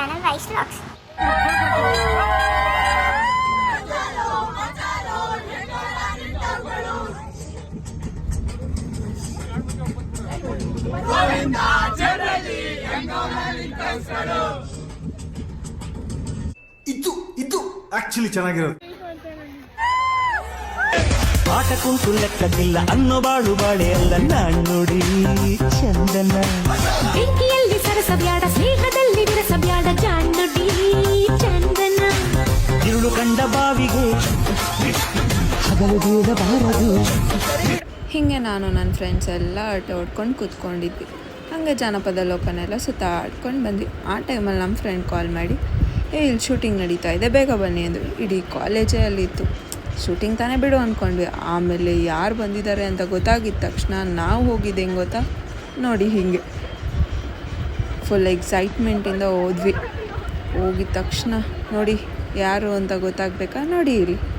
YouTube Vice Vlogs. ಇದು ಇದು actually ಚೆನ್ನಾಗಿರೋದು ಆಟ ಕುಂಟು ಲೆಕ್ಕದಿಲ್ಲ ಅನ್ನೋ ಬಾಳು ಬಾಳೆ ಅಲ್ಲ ನಾಣ್ಣುಡಿ ಚಂದನ ಬೆಂಕಿಯಲ್ಲಿ ಸರಸಬ್ಯಾಡ ಸ್ನೇಹದಲ್ಲಿ ಬೀಳಬಾರದು ಹೀಗೆ ನಾನು ನನ್ನ ಫ್ರೆಂಡ್ಸ್ ಎಲ್ಲ ಆಟ ಹೊಡ್ಕೊಂಡು ಕೂತ್ಕೊಂಡಿದ್ವಿ. ಹಾಗೆ ಜಾನಪದ ಲೋಕನೆಲ್ಲ ಸುತ್ತ ಆಡ್ಕೊಂಡು ಬಂದ್ವಿ. ಆ ಟೈಮಲ್ಲಿ ನಮ್ಮ ಫ್ರೆಂಡ್ ಕಾಲ್ ಮಾಡಿ, ಏ, ಇಲ್ಲಿ ಶೂಟಿಂಗ್ ನಡೀತಾ ಇದೆ, ಬೇಗ ಬನ್ನಿ, ಅಂದರು. ಇಡೀ ಕಾಲೇಜೇ ಅಲ್ಲಿತ್ತು ಶೂಟಿಂಗ್ ತಾನೇ ಬಿಡು ಅಂದ್ಕೊಂಡ್ವಿ ಆಮೇಲೆ ಯಾರು ಬಂದಿದ್ದಾರೆ ಅಂತ ಗೊತ್ತಾಗಿದ್ದ ತಕ್ಷಣ ನಾವು ಹೋಗಿದ್ದೆ ಹೆಂಗೆ ಗೊತ್ತಾ? ನೋಡಿ ಹೀಗೆ. ಫುಲ್ ಎಕ್ಸೈಟ್ಮೆಂಟಿಂದ ಹೋದ್ವಿ. ಹೋಗಿದ ತಕ್ಷಣ, ನೋಡಿ, ಯಾರು ಅಂತ ಗೊತ್ತಾಗಬೇಕಾ? ನೋಡಿ ಇಲ್ಲಿ.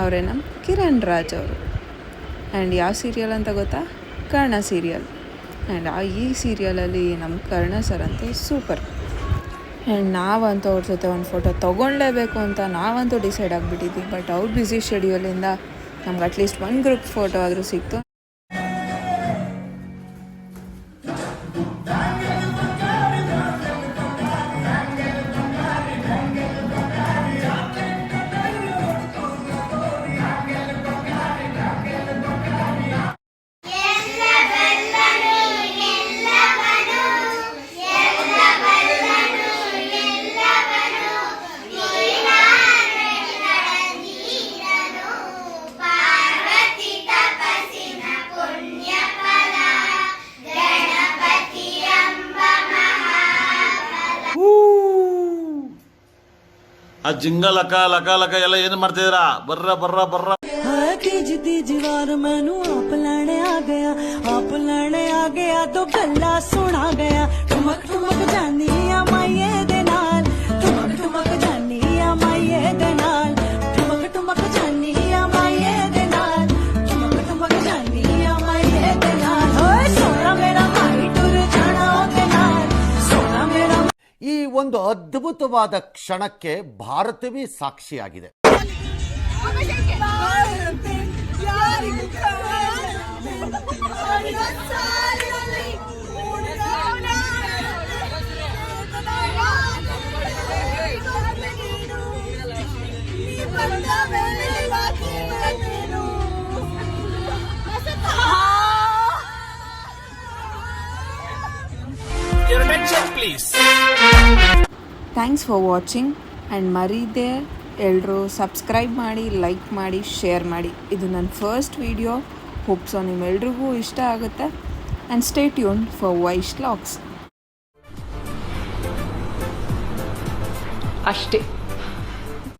ಅವರೇ ನಮ್ಮ ಕಿರಣ್ ರಾಜ್ ಅವರು. ಆ್ಯಂಡ್ ಯಾವ ಸೀರಿಯಲ್ ಅಂತ ಗೊತ್ತಾ? ಕರ್ಣ ಸೀರಿಯಲ್ ಆ್ಯಂಡ್ ಆ ಈ ಸೀರಿಯಲಲ್ಲಿ ನಮ್ಮ ಕರ್ಣ ಸರ್ ಅಂತೂ ಸೂಪರ್ ಆ್ಯಂಡ್ ನಾವಂತೂ ಅವ್ರ ಜೊತೆ ಒಂದು ಫೋಟೋ ತೊಗೊಳ್ಳೇಬೇಕು ಅಂತ ನಾವಂತೂ ಡಿಸೈಡ್ ಆಗಿಬಿಟ್ಟಿದ್ವಿ. ಬಟ್ ಅವ್ರ ಬ್ಯುಸಿ ಶೆಡ್ಯೂಲಿಂದ ನಮ್ಗೆ ಅಟ್ಲೀಸ್ಟ್ ಒಂದು ಗ್ರೂಪ್ ಫೋಟೋ ಆದರೂ ಸಿಕ್ತು. ಆ ಜಿಂಗ ಲಕ ಲಕ ಲಕ ಎಲ್ಲ ಏನ್ ಮಾಡ್ತಿದ್ದೀರಾ ಬರ್ರ ಬರ್ರ ಬರ್ರ ਤੀਜ ਤੀਜ ਵਾਰ ਮੈਨੂੰ ਆਪ ਲੈਣੇ ਆ ਗਿਆ ਆਪ ਲੈਣੇ ਆ ਗਿਆ ਤੋ ਗੱਲਾਂ ਸੁਣਾ ਗਿਆ ਠੁਮਕ ਠੁਮਕ ಒಂದು ಅದ್ಭುತವಾದ ಕ್ಷಣಕ್ಕೆ ಭಾರತವೇ ಸಾಕ್ಷಿಯಾಗಿದೆ. ಥ್ಯಾಂಕ್ಸ್ ಫಾರ್ ವಾಚಿಂಗ್ ಆ್ಯಂಡ್ ಮರೀದೆ ಎಲ್ಲರೂ ಸಬ್ಸ್ಕ್ರೈಬ್ ಮಾಡಿ ಲೈಕ್ ಮಾಡಿ ಶೇರ್ ಮಾಡಿ. ಇದು ನನ್ನ ಫಸ್ಟ್ ವೀಡಿಯೋ ಹೋಪ್ಸೋ ನಿಮ್ಮೆಲ್ರಿಗೂ ಇಷ್ಟ ಆಗುತ್ತೆ. ಆ್ಯಂಡ್ ಸ್ಟೇ ಟ್ಯೂನ್ ಫಾರ್ ವೈಶ್ ಲಾಕ್ಸ್ ಅಷ್ಟೇ.